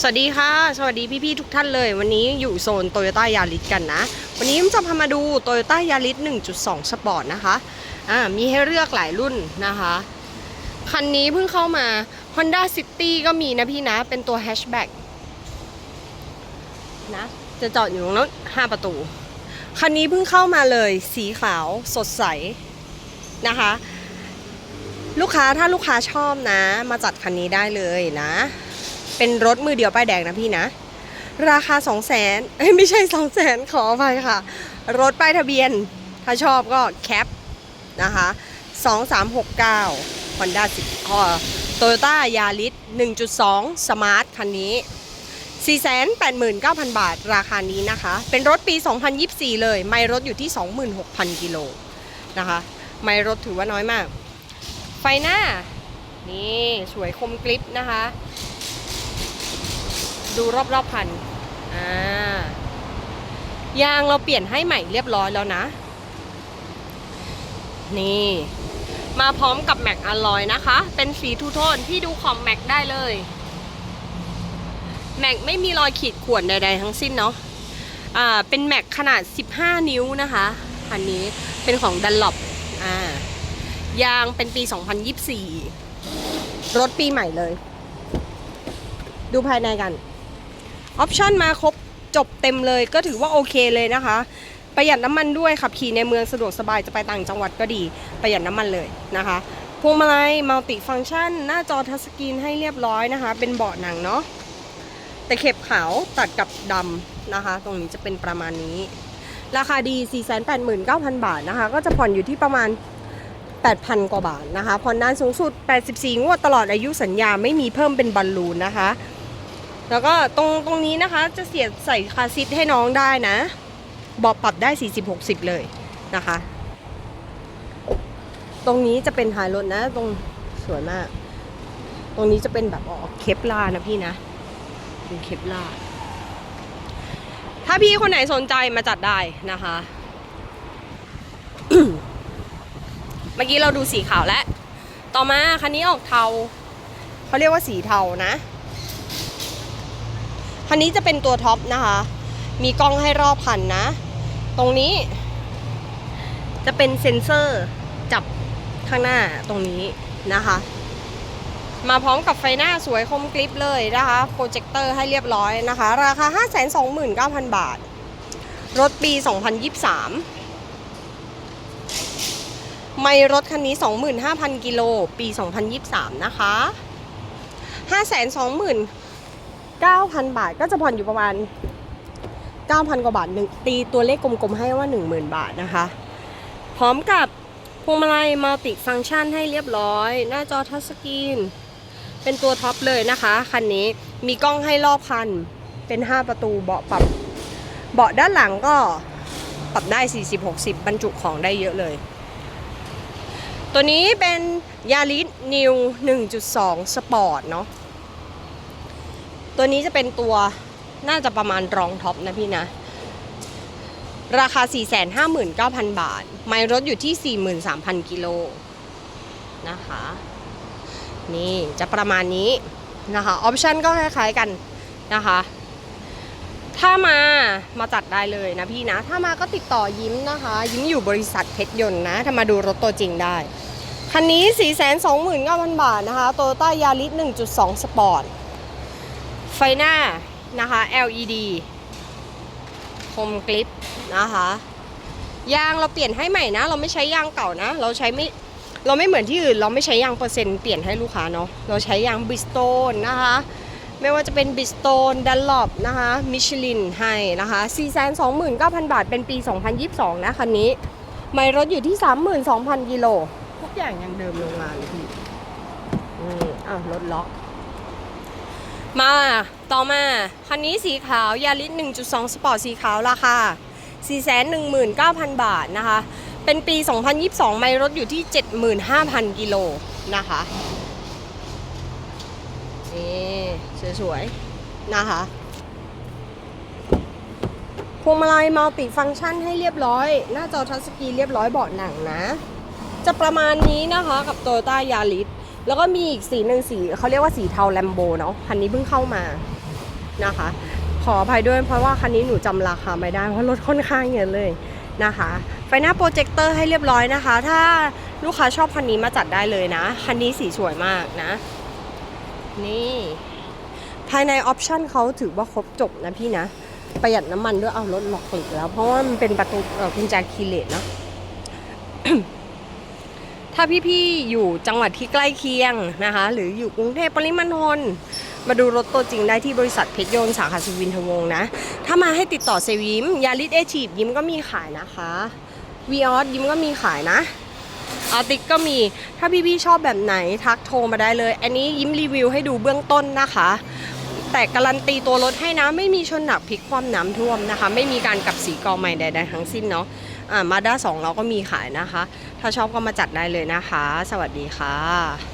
สวัสดีค่ะ สวัสดีพี่ๆทุกท่านเลย วันนี้อยู่โซนโตโยต้ายาริสกันนะ วันนี้จะพามาดูโตโยต้ายาริส1.2 สปอร์ตนะคะอ่ามีให้เลือกหลายรุ่นนะคะ คันนี้เพิ่งเข้ามา Honda City ก็มีนะพี่นะ เป็นตัวแฮชแบ็กนะ จะจอดอยู่ตรงนั้น5ประตู คันนี้เพิ่งเข้ามาเลย สีขาวสดใสนะคะ ลูกค้าถ้าลูกค้าชอบนะ มาจัดคันนี้ได้เลยนะ เป็นรถมือเดียวป้ายแดงนะพี่นะ ราคา 2 0 0แสนไม่ใช่ 2 0 0แสนขออภัยค่ะ รถป้ายทะเบียน ถ้าชอบก็แคปนะคะ2369 Honda 10อ่อ Toyota Yaris 1.2 Smart คันนี้ 489,000 บาท ราคานี้นะคะ เป็นรถปี 2024 เลย ไม่รถอยู่ที่ 26,000 กิโลนะคะ ไม่รถถือว่าน้อยมาก ไฟหน้า นี่ สวยคมกริปนะคะ ดูรอบๆคันอ่ายางเราเปลี่ยนให้ใหม่เรียบร้อยแล้วนะ นี่ มาพร้อมกับแม็กอลอยนะคะ เป็นสีทูโทนที่ดูของแม็กได้เลยแม็กไม่มีรอยขีดข่วนใด ๆ ทั้งสิ้นเนาะอ่าเป็นแม็กขนาด 15 นิ้วนะคะคันนี้เป็นของดันล o ปอ่ายางเป็นปี 2024 รถปีใหม่เลย ดูภายในกัน ออปชั่นมาครบจบเต็มเลยก็ถือว่าโอเคเลยนะคะ ประหยัดน้ำมันด้วยขับขี่ในเมืองสะดวกสบายจะไปต่างจังหวัดก็ดี ประหยัดน้ำมันเลยนะคะพวงมาลัยมัลติฟัง c t ชัน หน้าจอทัชสกรีนให้เรียบร้อยนะคะ เป็นเบาะหนังเนาะแต่เข็บขาวตัดกับดำนะคะ ตรงนี้จะเป็นประมาณนี้ ราคาดี 489,000 บาทนะคะ ก็จะผ่อนอยู่ที่ประมาณ 8,000 กว่าบาทนะคะ ผ่อนนานสูงสุด 84 งวดตลอดอายุสัญญาไม่มีเพิ่มเป็นบอลลูนนะคะ แล้วก็ตรงตรงนี้นะคะจะเสียบใส่คาซีทให้น้องได้นะเบาะปรับได้ 40-60 เลยนะคะ ตรงนี้จะเป็นท้ายรถนะ ตรงสวยมาก ตรงนี้จะเป็นแบบออกเคปลานะพี่นะเป็นเคปลาถ้าพี่คนไหนสนใจมาจัดได้นะคะ เมื่อกี้เราดูสีขาวแล้ว ต่อมาคันนี้ออกเทาเขาเรียกว่าสีเทานะ คันนี้จะเป็นตัวท็อปนะคะ มีกล้องให้รอบคันนะ ตรงนี้ จะเป็นเซ็นเซอร์จับข้างหน้าตรงนี้นะคะ มาพร้อมกับไฟหน้าสวยคมกริปเลยนะคะ โปรเจคเตอร์ให้เรียบร้อยนะคะ ราคา 529,000 บาท รถปี 2023ไม่รถคันนี้ 25,000 กิโล ปี 2023 นะคะ 529,000 9,000 บาทก็จะผ่อนอยู่ประมาณ 9,000 กว่าบาทหนึ่งตีตัวเลขกลมๆให้ว่า 10,000 บาทนะคะ พร้อมกับพวงมาลัยมัลติฟัง c t ชันให้เรียบร้อย หน้าจอทัชสกรีน เป็นตัวท็อปเลยนะคะ คันนี้มีกล้องให้รอบคัน เป็น 5 ประตูเบาะปรับ เบาะด้านหลังก็ปรับได้ 40-60 บรรจุของได้เยอะเลย ตัวนี้เป็นยาริสนิว 1.2 สปอร์ตเนาะ ตัวนี้จะเป็นตัวน่าจะประมาณรองท็อปนะพี่นะ ราคา 459,000 บาท ไมล์รถอยู่ที่ 43,000 กิโลนะคะ นี่จะประมาณนี้นะคะออปชันก็คล้ายๆกันนะคะ ถ้ามามาจัดได้เลยนะพี่นะ ถ้ามาก็ติดต่อยิ้มนะคะ ยิ้มอยู่บริษัทเพชรยนต์นะ ถ้ามาดูรถตัวจริงได้ คันนี้ 429,000 บาทนะคะโตโยต้ายาริส1.2 สปอร์ต ไฟหน้านะคะ LED คมกลิปนะคะยางเราเปลี่ยนให้ใหม่นะ เราไม่ใช้ยางเก่านะ เราใช้ไม่เราไม่เหมือนที่อื่น เราไม่ใช้ยางเปอร์เซ็นต์เปลี่ยนให้ลูกค้าเนาะเราใช้ยางบิสโตนนะคะไม่ว่าจะเป็นบิสโตนดันลอปนะคะมิชลินให้นะคะ429,000 บาทเป็นปี 2022 นะคันนี้ ไม่รถอยู่ที่ 32,000 กิโลทุกอย่างยังเดิมโรงงานเลยพี่อืมอะรถล็อก มาต่อมา คันนี้สีขาวยาริส1.2 สปอร์ตสีขาวราคา 419,000 บาทนะคะ เป็นปี 2022 ไม่รถอยู่ที่ 75,000 กิโลนะคะ นี่สวยๆ นะคะพวงมาลัยมัลติฟัง c t ชันให้เรียบร้อย หน้าจอทัชสกรีนเรียบร้อยเบาะหนังนะ จะประมาณนี้นะคะกับ t o y ต้ายาริส แล้วก็มีอีกสีหนึ่งสีเขาเรียกว่าสีเทาแลมโบเนาะคันนี้เพิ่งเข้ามานะคะ ขออภัยด้วยเพราะว่าคันนี้หนูจำราคาไม่ได้เพราะรถค่อนข้างเยอะเลยนะคะไฟหน้าโปรเจคเตอร์ให้เรียบร้อยนะคะ ถ้าลูกค้าชอบคันนี้มาจัดได้เลยนะคันนี้สีสวยมากนะ นี่ ภายในออปชันเขาถือว่าครบจบนะพี่นะ ประหยัดน้ำมันด้วยเอารถล็อกอีกแล้ว เพราะว่ามันเป็นประตูกุญแจคีย์เลสเนาะ ถ้าพี่ๆอยู่จังหวัดที่ใกล้เคียงนะคะ หรืออยู่กรุงเทพปริมณฑลมาดูรถตัวจริงได้ที่บริษัทเพชรยนต์สาขาสุวินทวงศ์นะ ถ้ามาให้ติดต่อเซวิมยาริสเอชีพยิ้มก็มีขายนะคะวีออสยิ้มก็มีขายนะอาติกก็มีถ้าพี่ๆชอบแบบไหนทักโทรมาได้เลย อันนี้ยิ้มรีวิวให้ดูเบื้องต้นนะคะ แต่การันตีตัวรถให้นะ ไม่มีชนหนักพลิกความน้ำท่วมนะคะ ไม่มีการกลับสีกอใหม่ใดๆทั้งสิ้นเนาะอ่ามาด้าสองเราก็มีขายนะคะ ถ้าชอบก็มาจัดได้เลยนะคะ สวัสดีค่ะ